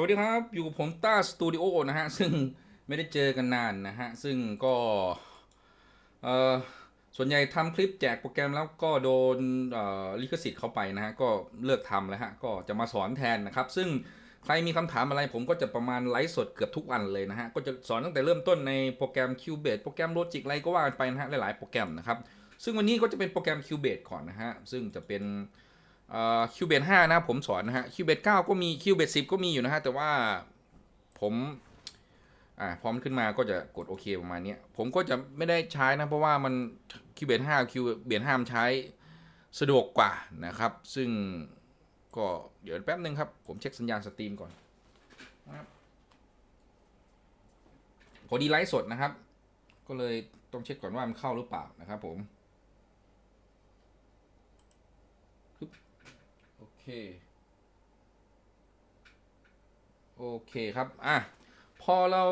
วัสดีครับ อยู่กับผมต้าสตูดิโอนะฮะ ซึ่งไม่ได้เจอกันนานนะฮะ ซึ่งก็เออส่วนใหญ่ทำคลิปแจกโปรแกรมแล้วก็โดนลิขสิทธิ์เข้าไปนะฮะ ก็เลิกทำแล้วฮะ ก็จะมาสอนแทนนะครับ ซึ่งใครมีคำถามอะไรผมก็จะประมาณไลฟ์สดเกือบทุกวันเลยนะฮะ ก็จะสอนตั้งแต่เริ่มต้นในโปรแกรม Cubase โปรแกรม Logic อะไรก็ว่ากันไปนะฮะ หลายๆโปรแกรมนะครับ ซึ่งวันนี้ก็จะเป็นโปรแกรม Cubase ก่อนนะฮะ ซึ่งจะเป็น คิวเบตห้านะผมสอนนะฮะคิวเบตเก้าก็มีคิวเบตสิบก็มีอยู่นะฮะ แต่ว่าผมอ่าพร้อมขึ้นมาก็จะกดโอเคประมาณนี้ผมก็จะไม่ได้ใช้นะ เพราะว่ามันคิวเบตห้าคิวเบตห้ามใช้สะดวกกว่านะครับ ซึ่งก็เดี๋ยวแป๊บนึงครับ ผมเช็คสัญญาณสตรีมก่อนนะครับพอดีไลฟ์สดนะครับ ก็เลยต้องเช็คก่อนว่ามันเข้าหรือเปล่านะครับผม โอเคโอเคครับ อะ พอเรา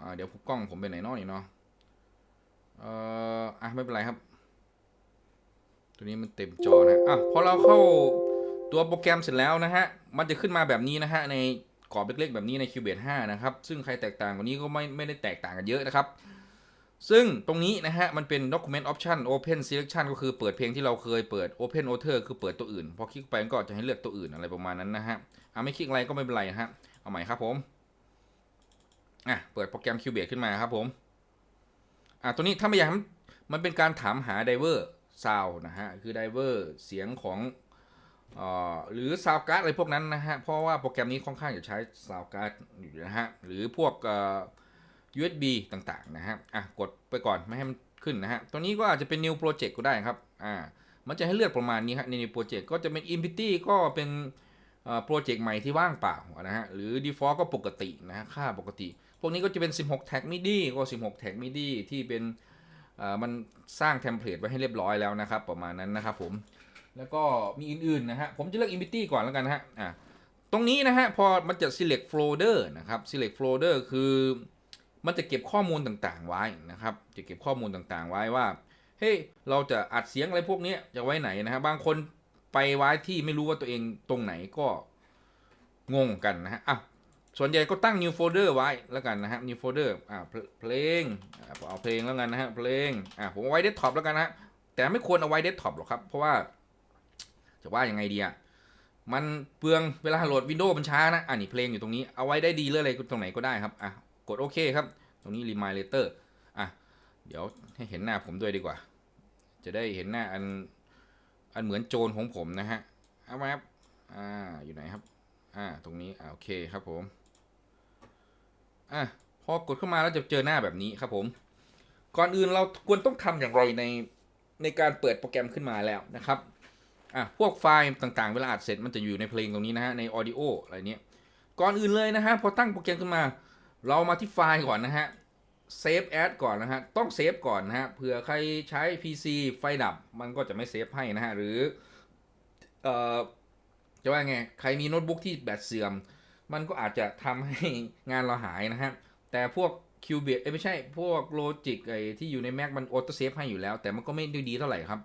อ่า เดี๋ยวกล้องผมไปไหนนอกนี่เนาะ เอ่อ อะ ไม่เป็นไรครับ ตัวนี้มันเต็มจอนะ อะ พอเราเข้าตัวโปรแกรมเสร็จแล้วนะฮะ มันจะขึ้นมาแบบนี้นะฮะ ในกรอบเล็กๆ แบบนี้ใน Cubase 5 นะครับ ซึ่งใครแตกต่างกว่านี้ก็ไม่ไม่ได้แตกต่างกันเยอะนะครับ ซึ่งตรงนี้นะฮะ มันเป็น document option open selection ก็คือเปิดเพลงที่เราเคยเปิด open author คือเปิดตัวอื่น พอคลิกไปก็จะให้เลือกตัวอื่นอะไรประมาณนั้นนะฮะอะไม่คลิกอะไรก็ไม่เป็นไรฮะ เอาใหม่ครับผมอะเปิดโปรแกรม Cubase ขึ้นมาครับผมอะตัวนี้ถ้าไม่อยากมันเป็นการถามหา diver sound นะฮะ คือ diver เสียงของอ่อหรือ sound card อะไรพวกนั้นนะฮะ เพราะว่าโปรแกรมนี้ค่อนข้างจะใช้ sound card อยู่นะฮะ หรือพวกอ USB ต่างๆนะฮะอะกดไปก่อนไม่ให้มันขึ้นนะฮะตัวนี้ก็อาจจะเป็น new project ก็ได้ครับอ่ามันจะให้เลือกประมาณนี้ครับใน new project ก็จะเป็น empty ก็เป็นโปรเจกต์ใหม่ที่ว่างเปล่านะฮะหรือ default ก็ปกตินะฮะค่าปกติ พวกนี้ก็จะเป็น 16 แท็ก MIDI ก็ 16 แท็ก MIDI ที่เป็นอ่ามันสร้างเทมเพลตไว้ให้เรียบร้อยแล้วนะครับ ประมาณนั้นนะครับผมแล้วก็มีอื่นๆนะฮะผมจะเลือก empty ก่อนแล้วกันนะฮะอ่าตรงนี้นะฮะพอมันจะ select folder นะครับ select folder คือ มันจะเก็บข้อมูลต่างๆไว้นะครับ จะเก็บข้อมูลต่างๆไว้ว่า เฮ้ย เราจะอัดเสียงอะไรพวกนี้จะไว้ไหนนะฮะบบางคนไปไว้ที่ไม่รู้ว่าตัวเองตรงไหนก็งงกันนะฮะ อะ ส่วนใหญ่ก็ตั้ง new folder ไว้แล้วกันนะฮะ new folder อ่าเพลงอ่าเอาเพลงแล้วกันนะฮะ เพลง อ่าผมเอาไว้ desktop แล้วกันนะฮะแต่ไม่ควรเอาไว้ desktop หรอกครับ เพราะว่าจะว่ายังไงดีอะมันเปลืองเวลาโหลด Windows มันช้านะ อ่านี่เพลงอยู่ตรงนี้ เอาไว้ได้ดีเลยอะไรตรงไหนก็ได้ครับ อะ กดโอเคครับ ตรงนี้ remind later อะ เดี๋ยวให้เห็นหน้าผมด้วยดีกว่า จะได้เห็นหน้าอัน อันเหมือนโจรของผมนะฮะ เอามาครับอ่า อยู่ไหนครับ อ่า ตรงนี้ อ่า โอเคครับผม อะ พอกดเข้ามาแล้วจะเจอหน้าแบบนี้ครับผม ก่อนอื่นเราควรต้องทำอย่างไรใน ในการเปิดโปรแกรมขึ้นมาแล้วนะครับ อะ พวกไฟล์ต่างๆ เวลาอัดเสร็จมันจะอยู่ในเพลงตรงนี้นะฮะ ใน audio อะไรเนี้ย ก่อนอื่นเลยนะฮะ พอตั้งโปรแกรมขึ้นมา เรามาที่ไฟล์ก่อนนะฮะเซฟแอดก่อนนะฮะต้องเซฟก่อนนะฮะเผื่อใครใช้ PC ไฟดับมันก็จะไม่เซฟให้นะฮะหรือเอ่อจะว่าไงใครมีโน้ตบุ๊กที่แบตเสื่อม มันก็อาจจะทำให้งานเราหายนะฮะแต่พวก Cubase เอ้ไม่ใช่ พวก Logic ไอ้ที่อยู่ใน Mac มันออโต้เซฟให้อยู่แล้ว แต่มันก็ไม่ได้ดีเท่าไหร่ครับ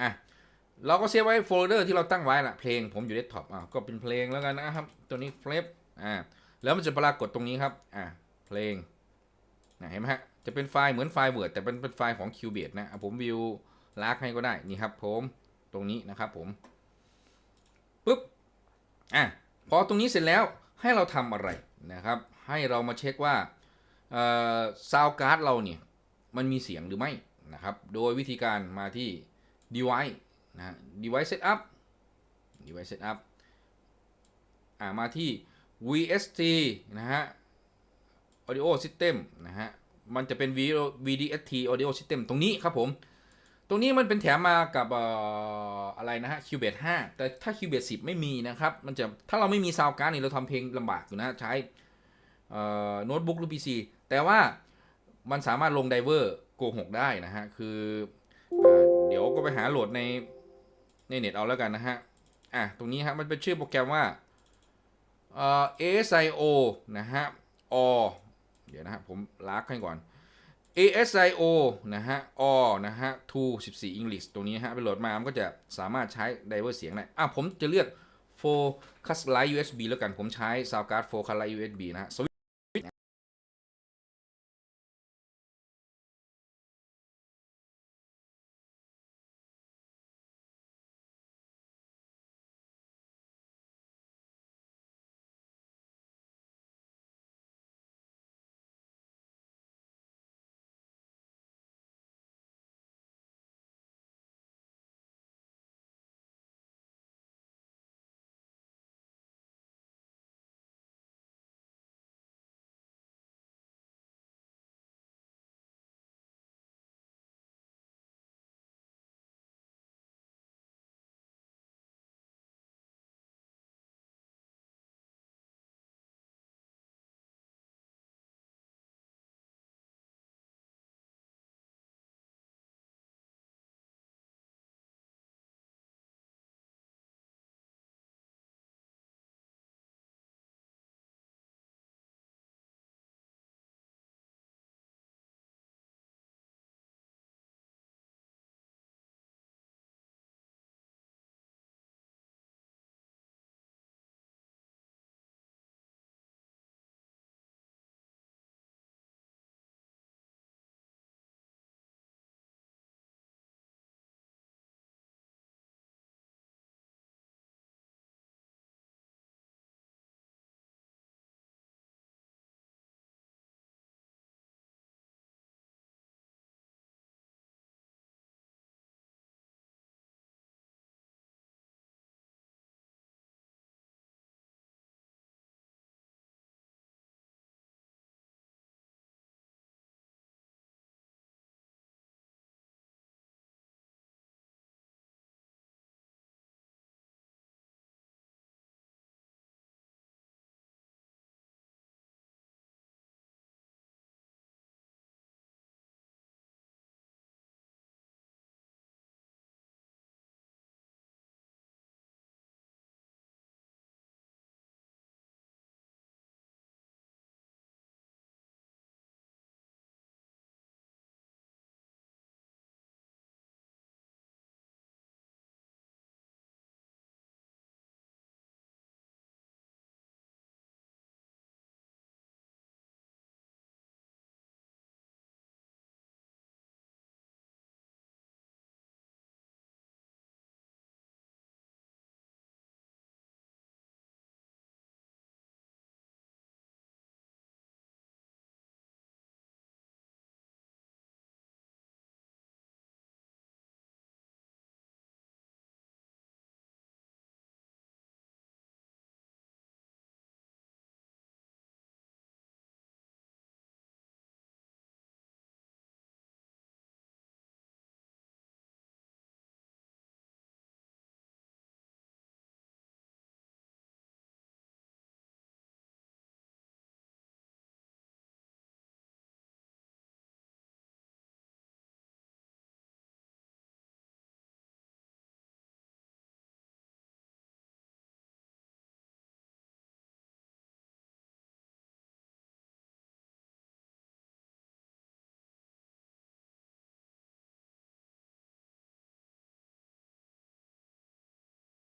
อะเราก็เซฟไว้โฟลเดอร์ที่เราตั้งไว้ละเพลงผมอยู่เดสก์ท็อปอะก็เป็นเพลงแล้วกันนะครับ ตัวนี้เฟลปอ่า แล้วมันจะปรากฏตรงนี้ครับ อ่าเพลงนะเห็นไหมฮะ จะเป็นไฟล์เหมือนไฟล์ Word แต่เป็นเป็นไฟล์ของ Cubase นะอะผมวิวลากให้ก็ได้ นี่ครับผมตรงนี้นะครับผมปุ๊บ อะ พอตรงนี้เสร็จแล้วให้เราทำอะไรนะครับ ให้เรามาเช็คว่าเอ่อซาวการ์ดเราเนี่ย มันมีเสียงหรือไม่นะครับ โดยวิธีการมาที่ device นะฮะ device setup device setup อ่ามาที่ VST นะฮะ audio system นะฮะ มันจะเป็น VDST audio system ตรงนี้ครับผม ตรงนี้มันเป็นแถมมากับอะไรนะฮะ Cubase 5 แต่ถ้า Cubase 10 ไม่มีนะครับ มันจะ ถ้าเราไม่มีซาวการ์ดนี่เราทำเพลงลำบากอยู่นะ ใช้โน้ตบุ๊กหรือ PC แต่ว่ามันสามารถลงไดเวอร์โกหกได้นะฮะ คืออเดี๋ยวก็ไปหาโหลดในในเน็ตเอาแล้วกันนะฮะ อะ ตรงนี้ฮะ มันเป็นชื่อโปรแกรมว่า เอ่อ ASIO นะฮะอเดี๋ยวนะฮะผมลากให้ก่อน ASIO นะฮะอนะฮะ2 14 English ตรงนี้ฮะไปโหลดมา มันก็จะสามารถใช้ไดเวอร์เสียงได้อะผมจะเลือก Focus Lite USB แล้วกัน ผมใช้ Sound Card Focus Lite USB นะฮะ